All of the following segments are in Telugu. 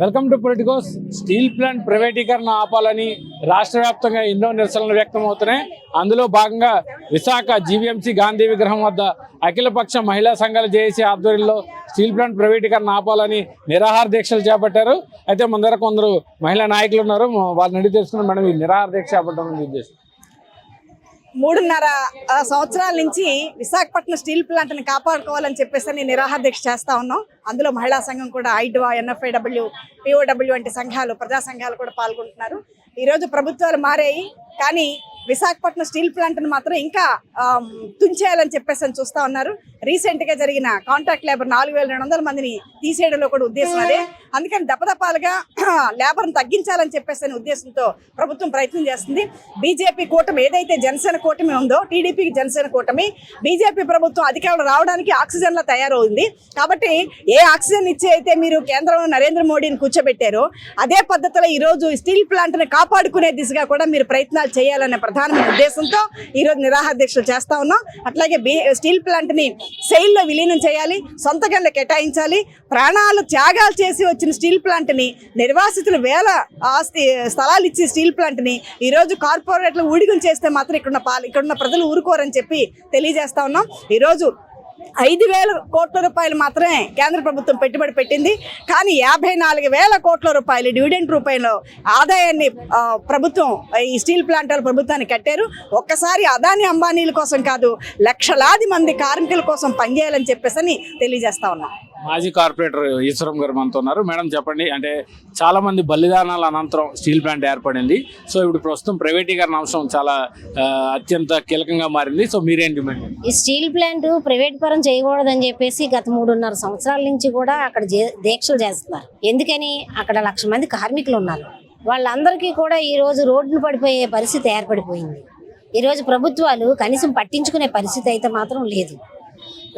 Welcome to Politicos. Steel plant ప్రైవేటీకరణ ఆపాలని రాష్ట్ర వ్యాప్తంగా ఎన్నో నిరసనలు వ్యక్తం అవుతున్నాయి. అందులో భాగంగా విశాఖ జీవీఎంసీ గాంధీ విగ్రహం వద్ద అఖిలపక్ష మహిళా సంఘాల జేఏసీ ఆధ్వర్యంలో స్టీల్ ప్లాంట్ ప్రైవేటీకరణ ఆపాలని నిరాహార దీక్షలు చేపట్టారు. అయితే మన దగ్గర కొందరు మహిళా నాయకులు ఉన్నారు. వాళ్ళని అడిగి తెలుసుకున్నాం మేడం ఈ నిరాహార దీక్ష చేపట్టడం ఉద్దేశం మూడున్నర సంవత్సరాల నుంచి విశాఖపట్నం స్టీల్ ప్లాంట్ని కాపాడుకోవాలని చెప్పేసి నేను నిరాహార దీక్ష చేస్తా ఉన్నాం. అందులో మహిళా సంఘం కూడా ఐడ్వా ఎన్ఎఫ్ఐడబ్ల్యూ పిఓడబ్ల్యూ వంటి సంఘాలు ప్రజా సంఘాలు కూడా పాల్గొంటున్నారు. ఈరోజు ప్రభుత్వాలు మారాయి. కానీ విశాఖపట్నం స్టీల్ ప్లాంట్ను మాత్రం ఇంకా తుంచేయాలని చెప్పేసి అని చూస్తా ఉన్నారు. రీసెంట్గా జరిగిన కాంట్రాక్ట్ లేబర్ నాలుగు వేల రెండు వందల మందిని తీసేయడంలో కూడా ఉద్దేశం అదే. అందుకని దపదపాలుగా లేబర్ని తగ్గించాలని చెప్పేసి అనే ఉద్దేశంతో ప్రభుత్వం ప్రయత్నం చేస్తుంది. బీజేపీ కూటమి ఏదైతే జనసేన కూటమి ఉందో టీడీపీకి జనసేన కూటమి బీజేపీ ప్రభుత్వం అధికారులు రావడానికి ఆక్సిజన్లా తయారవుంది. కాబట్టి ఏ ఆక్సిజన్ ఇచ్చి అయితే మీరు కేంద్రంలో నరేంద్ర మోడీని కూర్చోబెట్టారో అదే పద్ధతిలో ఈ స్టీల్ ప్లాంట్ని కాపాడుకునే దిశగా కూడా మీరు ప్రయత్నాలు చేయాలనే ప్రధానమైన ఉద్దేశంతో ఈరోజు నిరాహార దీక్షలు చేస్తా ఉన్నాం. అట్లాగే బీ స్టీల్ ప్లాంట్ని సెయిల్లో విలీనం చేయాలి సొంత గంట కేటాయించాలి ప్రాణాలు త్యాగాలు చేసి వచ్చిన స్టీల్ ప్లాంట్ని నిర్వాసితులు వేల ఆస్తి స్థలాలు ఇచ్చి స్టీల్ ప్లాంట్ని ఈరోజు కార్పొరేట్లు ఊడిగం చేస్తే మాత్రం ఇక్కడున్న పాలు ఇక్కడున్న ప్రజలు ఊరుకోరని చెప్పి తెలియజేస్తా ఉన్నాం. ఈరోజు ఐదు వేల కోట్ల రూపాయలు మాత్రమే కేంద్ర ప్రభుత్వం పెట్టుబడి పెట్టింది. కానీ యాభై నాలుగు వేల కోట్ల రూపాయలు డివిడెంట్ రూపాయలు ఆదాయాన్ని ప్రభుత్వం ఈ స్టీల్ ప్లాంట్ ప్రభుత్వాన్ని కట్టారు. ఒక్కసారి అదాని అంబానీల కోసం కాదు లక్షలాది మంది కార్మికుల కోసం పనిచేయాలని చెప్పేసి అని తెలియజేస్తా ఉన్నాం. మాజీ కార్పొరేటర్ ఈశ్వరం గారు మనతో ఉన్నారు. మేడం చెప్పండి అంటే చాలా మంది బలిదానాల అనంతరం స్టీల్ ప్లాంట్ ఏర్పడింది. సో ఇప్పుడు ప్రస్తుతం ప్రైవేటీకరణ అంశం చాలా అత్యంత కీలకంగా మారింది. సో మీరేంటి మేడం? ఈ స్టీల్ ప్లాంట్ ప్రైవేట్ పరం చేయకూడదని చెప్పేసి గత మూడున్నర సంవత్సరాల నుంచి కూడా అక్కడ జే- దీక్షలు చేస్తున్నారు. ఎందుకని? అక్కడ లక్ష మంది కార్మికులు ఉన్నారు. వాళ్ళందరికీ కూడా ఈ రోజు రోడ్డును పడిపోయే పరిస్థితి ఏర్పడిపోయింది. ఈరోజు ప్రభుత్వాలు కనీసం పట్టించుకునే పరిస్థితి అయితే మాత్రం లేదు.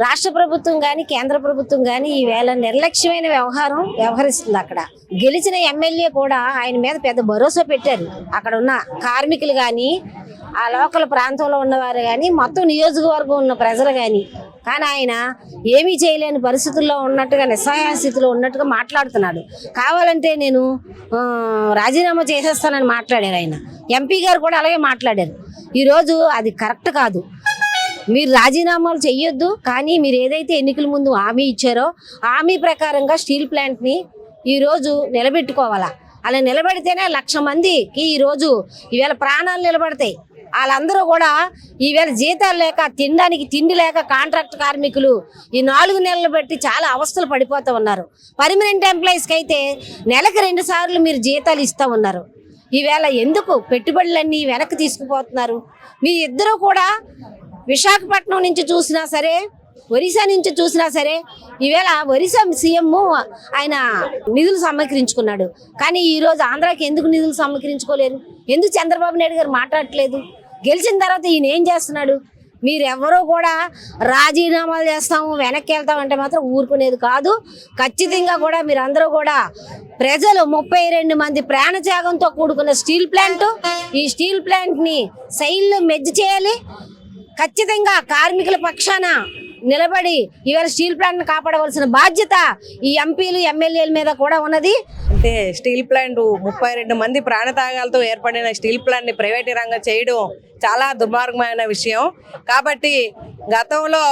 రాష్ట్ర ప్రభుత్వం కానీ కేంద్ర ప్రభుత్వం కానీ ఈవేళ నిర్లక్ష్యమైన వ్యవహారం వ్యవహరిస్తుంది అక్కడ. గెలిచిన ఎమ్మెల్యే కూడా ఆయన మీద పెద్ద భరోసా పెట్టారు. అక్కడ ఉన్న కార్మికులు కానీ ఆ లోకల్ ప్రాంతంలో ఉన్నవారు కానీ మొత్తం నియోజకవర్గం ఉన్న ప్రజలు కానీ కానీ ఆయన ఏమీ చేయలేని పరిస్థితుల్లో ఉన్నట్టుగా నిస్సహాయ స్థితిలో ఉన్నట్టుగా మాట్లాడుతున్నాడు. కావాలంటే నేను రాజీనామా చేసేస్తానని మాట్లాడారు ఆయన. ఎంపీ గారు కూడా అలాగే మాట్లాడారు. ఈరోజు అది కరెక్ట్ కాదు. మీరు రాజీనామాలు చెయ్యొద్దు కానీ మీరు ఏదైతే ఎన్నికల ముందు హామీ ఇచ్చారో హామీ ప్రకారంగా స్టీల్ ప్లాంట్ని ఈరోజు నిలబెట్టుకోవాలా? అలా నిలబెడితేనే లక్ష మందికి ఈరోజు ఈవేళ ప్రాణాలు నిలబడతాయి. వాళ్ళందరూ కూడా ఈవేళ జీతాలు లేక తినడానికి తిండి లేక కాంట్రాక్ట్ కార్మికులు ఈ నాలుగు నెలలు బట్టి చాలా అవస్థలు పడిపోతూ ఉన్నారు. పర్మనెంట్ ఎంప్లాయీస్కి అయితే నెలకు రెండు సార్లు మీరు జీతాలు ఇస్తూ ఉన్నారు. ఈవేళ ఎందుకు పెట్టుబడులన్నీ వెనక్కి తీసుకుపోతున్నారు? మీ ఇద్దరు కూడా విశాఖపట్నం నుంచి చూసినా సరే ఒరిస్సా నుంచి చూసినా సరే ఈవేళ ఒరిస్సా సీఎం ఆయన నిధులు సమీకరించుకున్నాడు. కానీ ఈరోజు ఆంధ్రాకి ఎందుకు నిధులు సమీకరించుకోలేరు ఎందుకు చంద్రబాబు నాయుడు గారు మాట్లాడట్లేదు? గెలిచిన తర్వాత ఈయన ఏం చేస్తున్నాడు? మీరెవరూ కూడా రాజీనామాలు చేస్తాము వెనక్కి వెళ్తాం అంటే మాత్రం ఊరుకునేది కాదు. ఖచ్చితంగా కూడా మీరందరూ కూడా ప్రజలు ముప్పై రెండు మంది ప్రాణత్యాగంతో కూడుకున్న స్టీల్ ప్లాంట్ ఈ స్టీల్ ప్లాంట్ని సైన్లో మెజ్జి చేయాలి. ఖచ్చితంగా కార్మికుల పక్షాన నిలబడి ఇవాళ స్టీల్ ప్లాంట్ని కాపాడవలసిన బాధ్యత ఈ ఎంపీలు ఎమ్మెల్యేల మీద కూడా ఉన్నది. అంటే స్టీల్ ప్లాంట్ ముప్పై రెండు మంది ప్రాణత్యాగాలతో ఏర్పడిన స్టీల్ ప్లాంట్ని రంగం చేయడం చాలా దుర్మార్గమైన విషయం. కాబట్టి గతంలో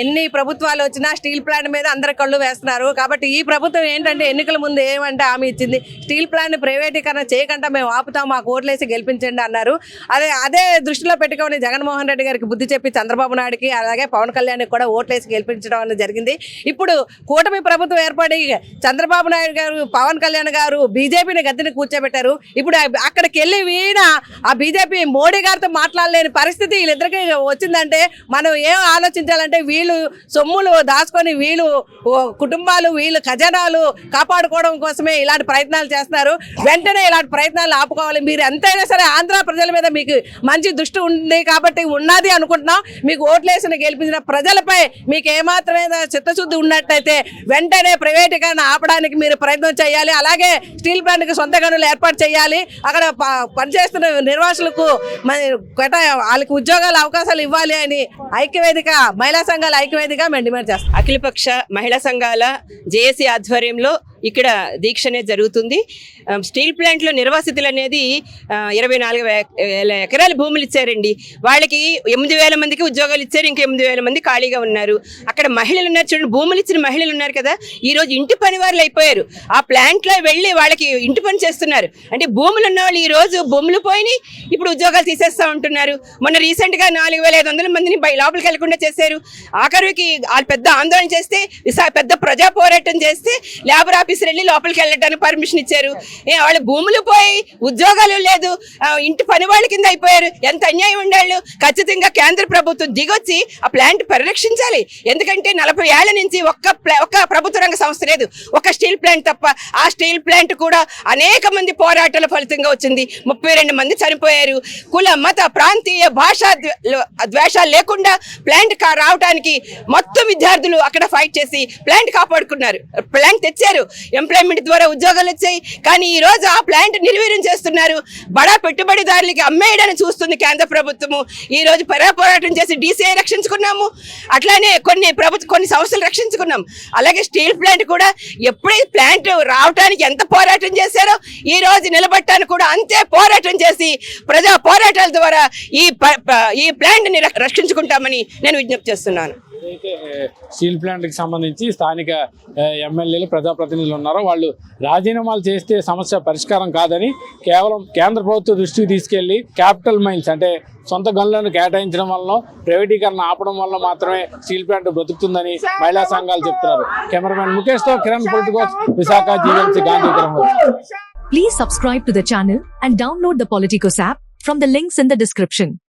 ఎన్ని ప్రభుత్వాలు వచ్చినా స్టీల్ ప్లాంట్ మీద అందరి కళ్ళు వేస్తున్నారు. కాబట్టి ఈ ప్రభుత్వం ఏంటంటే ఎన్నికల ముందు ఏమంటే హామీ ఇచ్చింది? స్టీల్ ప్లాంట్ ప్రైవేటీకరణ చేయకుండా మేము ఆపుతాం మాకు ఓట్లేసి గెలిపించండి అన్నారు. అదే అదే దృష్టిలో పెట్టుకొని జగన్మోహన్ రెడ్డి గారికి బుద్ధి చెప్పి చంద్రబాబు నాయుడుకి అలాగే పవన్ కళ్యాణ్కి కూడా ఓట్లేసి గెలిపించడం అనేది జరిగింది. ఇప్పుడు కూటమి ప్రభుత్వం ఏర్పడి చంద్రబాబు నాయుడు గారు పవన్ కళ్యాణ్ గారు బీజేపీని గద్దెని కూర్చోబెట్టారు. ఇప్పుడు అక్కడికి వెళ్ళి వీణ ఆ బీజేపీ మోడీ గారితో మాట్లాడలేని పరిస్థితి వీళ్ళిద్దరికి వచ్చిందంటే మనం ఏం ఆలోచించాలంటే వీళ్ళు సొమ్ములు దాచుకొని వీళ్ళు కుటుంబాలు వీళ్ళు ఖజానాలు కాపాడుకోవడం కోసమే ఇలాంటి ప్రయత్నాలు చేస్తున్నారు. వెంటనే ఇలాంటి ప్రయత్నాలు ఆపుకోవాలి. మీరు ఎంతైనా సరే ఆంధ్ర ప్రజల మీద మీకు మంచి దృష్టి ఉంది కాబట్టి ఉన్నది అనుకుంటున్నాం. మీకు ఓట్లేసిన గెలిపించిన ప్రజలపై మీకు ఏమాత్రమైన చిత్తశుద్ధి ఉన్నట్టయితే వెంటనే ప్రైవేటీకరణ ఆపడానికి మీరు ప్రయత్నం చేయాలి. అలాగే స్టీల్ ప్లాంట్కి సొంత గనులు ఏర్పాటు చేయాలి. అక్కడ ప- పనిచేస్తున్న నిర్వాసులకు మరి కేటా- వాళ్ళకి ఉద్యోగాల అవకాశాలు ఇవ్వాలి అని ఐక్యవేదిక మహిళా సంఘాల ఐక్యవేదిక మేము డిమాండ్ చేస్తాం. అఖిలపక్ష మహిళా సంఘాల జేఏసీ ఆధ్వర్యంలో ఇక్కడ దీక్ష అనేది జరుగుతుంది స్టీల్ ప్లాంట్లో నిర్వాసితులు అనేది ఇరవై నాలుగు వేల ఎకరాల భూములు ఇచ్చారండి. వాళ్ళకి ఎనిమిది వేల మందికి ఉద్యోగాలు ఇచ్చారు ఇంకా ఎనిమిది వేల మంది ఖాళీగా ఉన్నారు. అక్కడ మహిళలు ఉన్నారు చూడండి భూములు ఇచ్చిన మహిళలు ఉన్నారు కదా. ఈ రోజు ఇంటి పని వారులు అయిపోయారు. ఆ ప్లాంట్లో వెళ్ళి వాళ్ళకి ఇంటి పని చేస్తున్నారు. అంటే భూములు ఉన్న వాళ్ళు ఈ రోజు భూములు పోయినాయి ఇప్పుడు ఉద్యోగాలు తీసేస్తా ఉంటున్నారు. మొన్న రీసెంట్గా నాలుగు వేల ఐదు వందల మందిని లోపలికి వెళ్ళకుండా చేశారు. ఆఖరికి వాళ్ళు పెద్ద ఆందోళన చేస్తే పెద్ద ప్రజా పోరాటం చేస్తే లేబర్ ఆఫీసర్ వెళ్ళి లోపలికి వెళ్ళడానికి పర్మిషన్ ఇచ్చారు. వాళ్ళు వాళ్ళ భూములు పోయి ఉద్యోగాలు లేదు. ఇంటి పని వాళ్ళ కింద అయిపోయారు. ఎంత అన్యాయం ఉండాళ్ళు. ఖచ్చితంగా కేంద్ర ప్రభుత్వం దిగొచ్చి ఆ ప్లాంట్ పరిరక్షించాలి. ఎందుకంటే నలభై ఏళ్ళ నుంచి ఒక్క ఒక్క ప్రభుత్వ రంగ సంస్థ లేదు. ఒక స్టీల్ ప్లాంట్ తప్ప ఆ స్టీల్ ప్లాంట్ కూడా అనేక మంది పోరాటాల ఫలితంగా వచ్చింది. ముప్పై రెండు మంది చనిపోయారు. కుల మత ప్రాంతీయ భాష ద్వేషాలు లేకుండా ప్లాంట్ కా రావడానికి మొత్తం విద్యార్థులు అక్కడ ఫైట్ చేసి ప్లాంట్ కాపాడుకున్నారు. ప్లాంట్ తెచ్చారు. ఎంప్లాయ్మెంట్ ద్వారా ఉద్యోగాలు వచ్చాయి. కానీ ఈ రోజు ఆ ప్లాంట్ నిర్వీర్యం చేస్తున్నారు. బడా పెట్టుబడిదారులకి అమ్మేయడానికి చూస్తుంది కేంద్ర ప్రభుత్వము. ఈ రోజు పరా పోరాటం చేసి డీసీఐ రక్షించుకున్నాము. అట్లానే కొన్ని ప్రభుత్వ కొన్ని సంస్థలు రక్షించుకున్నాం. అలాగే స్టీల్ ప్లాంట్ కూడా ఎప్పుడైతే ప్లాంట్ రావడానికి ఎంత పోరాటం చేశారో ఈ రోజు నిలబట్టడానికి కూడా అంతే పోరాటం చేసి ప్రజా పోరాటాల ద్వారా ఈ ప- ఈ ప్లాంట్ని రక్ష- రక్షించుకుంటామని నేను విజ్ఞప్తి చేస్తున్నాను. ఏదైతే స్టీల్ ప్లాంట్కి సంబంధించి స్థానిక ఎమ్మెల్యేలు ప్రజాప్రతినిధులు ఉన్నారో వాళ్ళు రాజీనామాలు చేస్తే సమస్య పరిష్కారం కాదని కేవలం కేంద్ర ప్రభుత్వ దృష్టికి తీసుకెళ్ళి క్యాపిటల్ మైన్స్ అంటే సొంత గనులను కేటాయించడం వల్ల ప్రైవేటీకరణ ఆపడం వల్ల మాత్రమే స్టీల్ ప్లాంట్ బ్రతుకుతుందని మహిళా సంఘాలు చెప్తున్నారు cameraman ముఖేష్తో Kiran Politicos Visakha GVMC Gandhi please subscribe to the channel and download the the app from the links in the description.